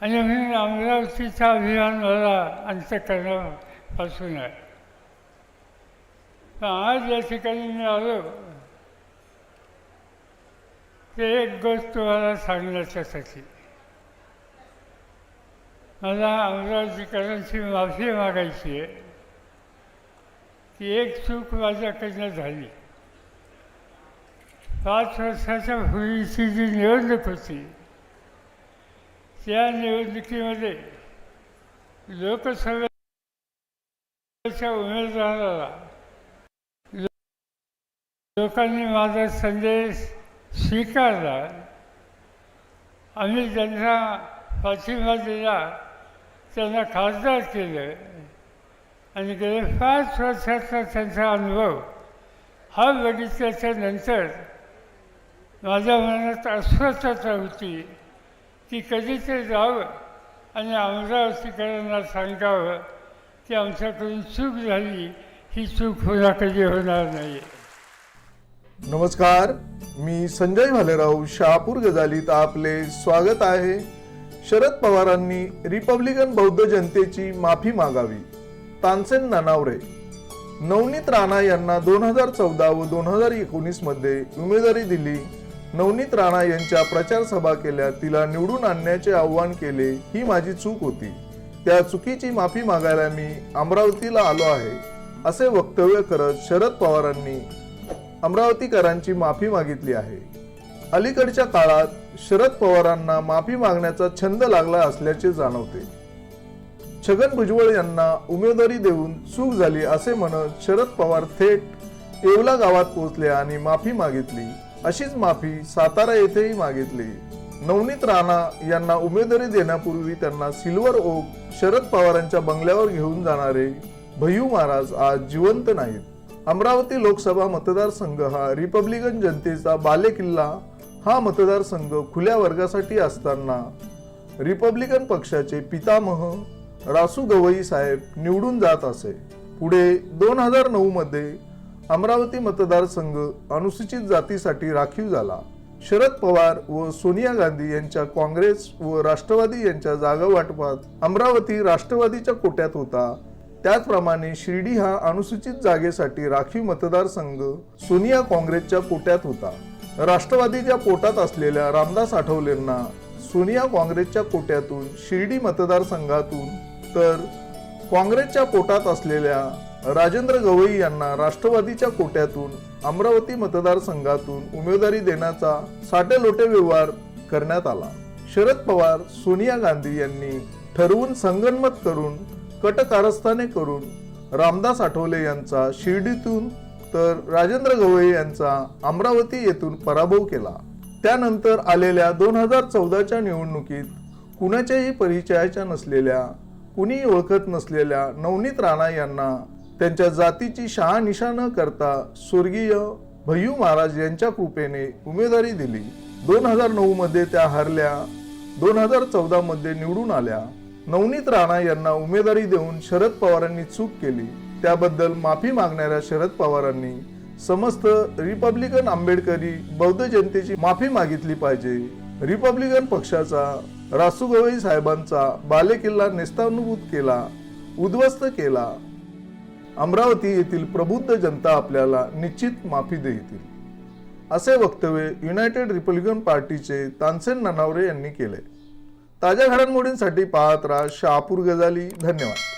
आणि म्हणून अमरावतीचा अभिमान मला अंतकरणापासून आहे पण आज या ठिकाणी मी आलो ते एक गोष्ट तुम्हाला सांगण्याच्यासाठी मला अमरावतीकरांची माफी मागायची आहे की एक चूक माझ्याकडनं झाली पाच वर्षाच्या पूर्वीची जी निवडणूक होती त्या निवडणुकीमध्ये लोकसभेच्या उमेदवाराला लोकांनी माझा संदेश स्वीकारला. आम्ही ज्यांना पाठिंबा दिला त्यांना खासदार केलं आणि गेल्या पाच वर्षाचा त्यांचा अनुभव हा बघितल्याच्या नंतर माझ्या मनात अस्वस्थता होती. की कधीतरी जावं आणि अमरावतीकरांना सांगावं की आमच्याकडून चूक झाली ही चूक पुन्हा कधी होणार नाही. नमस्कार मी संजय भालेराव शहापूर गजालीत आपले स्वागत आहे. शरद पवारांनी रिपब्लिकन बौद्ध जनतेची माफी मागावी. तानसेन नानावरे नवनीत राणा यांना दोन हजार चौदा व दोन हजार एकोणीसमध्ये उमेदवारी दिली. नवनीत राणा यांच्या प्रचार सभा केल्या तिला निवडून आणण्याचे आव्हान केले ही माझी चूक होती. त्या चुकीची माफी मागायला मी अमरावतीला आलो आहे असे वक्तव्य करत शरद पवारांनी अमरावतीकरांची माफी मागितली आहे. अलीकडच्या काळात शरद पवारांना माफी मागण्याचा छंद लागला असल्याचे जाणवते. छगन भुजबळ यांना उमेदवारी देऊन चूक झाली असे म्हणत शरद पवार थेट येवला गावात पोहोचले आणि माफी मागितली. अशीच माफी सातारा येथेही मागितली. नवनीत राणा यांना उमेदवारी देण्यापूर्वी त्यांना सिल्वर ओक शरद पवारांच्या बंगल्यावर घेऊन जाणारे भय्यू महाराज आज जिवंत नाहीत. अमरावती लोकसभा मतदारसंघ हा रिपब्लिकन जनतेचा बालेकिल्ला हा मतदारसंघ खुल्या वर्गासाठी असताना रिपब्लिकन पक्षाचे पितामह रासू गवई साहेब निवडून जात असे. पुढे दोन हजार नऊ मध्ये अमरावती मतदारसंघ अनुसूचित जातीसाठी राखीव झाला. शरद पवार व सोनिया गांधी यांच्या काँग्रेस व राष्ट्रवादी यांच्या जागा वाटपात अमरावती राष्ट्रवादीच्या कोट्यात होता. त्याचप्रमाणे शिर्डी हा अनुसूचित जागेसाठी राखीव मतदारसंघ सोनिया काँग्रेसच्या कोट्यात होता. राष्ट्रवादीच्या पोटात असलेल्या रामदास आठवलेंना सोनिया काँग्रेसच्या कोट्यातून शिर्डी मतदारसंघातून तर काँग्रेसच्या पोटात असलेल्या राजेंद्र गवई यांना राष्ट्रवादीच्या कोट्यातून अमरावती मतदारसंघातून उमेदवारी देण्याचा साटेलोटे व्यवहार करण्यात आला. शरद पवार सोनिया गांधी यांनी ठरवून संगनमत करून कटकारस्थाने करून रामदास आठवले यांचा शिर्डीतून तर राजेंद्र गवई यांचा अमरावती येथून पराभव केला. त्यानंतर आलेल्या दोन हजार चौदाच्या निवडणुकीत कुणाच्याही परिचयाच्या नसलेल्या कुणी ओळखत नसलेल्या नवनीत राणा यांना त्यांच्या जातीची शहानिशा न करता स्वर्गीय भय्यू महाराज यांच्या कृपेने उमेदवारी दिली. दोन हजार नऊ मध्ये त्या हरल्या. दोन हजार चौदा मध्ये निवडून आल्या. नवनीत राणा यांना उमेदवारी देऊन शरद पवारांनी चूक केली. त्याबद्दल माफी मागणाऱ्या शरद पवारांनी समस्त रिपब्लिकन आंबेडकरी बौद्ध जनतेची माफी मागितली पाहिजे. रिपब्लिकन पक्षाचा रासू गवई साहेबांचा बालेकिल्ला नेस्तानुभूत केला उद्ध्वस्त केला. अमरावती येथील प्रबुद्ध जनता आपल्याला निश्चित माफी देतील. असे वक्तव्य युनायटेड रिपब्लिकन पार्टीचे तानसेन ननावरे यांनी केले. ताज्या घडामोडींसाठी पाहत राहा शहापूर गजाली. धन्यवाद.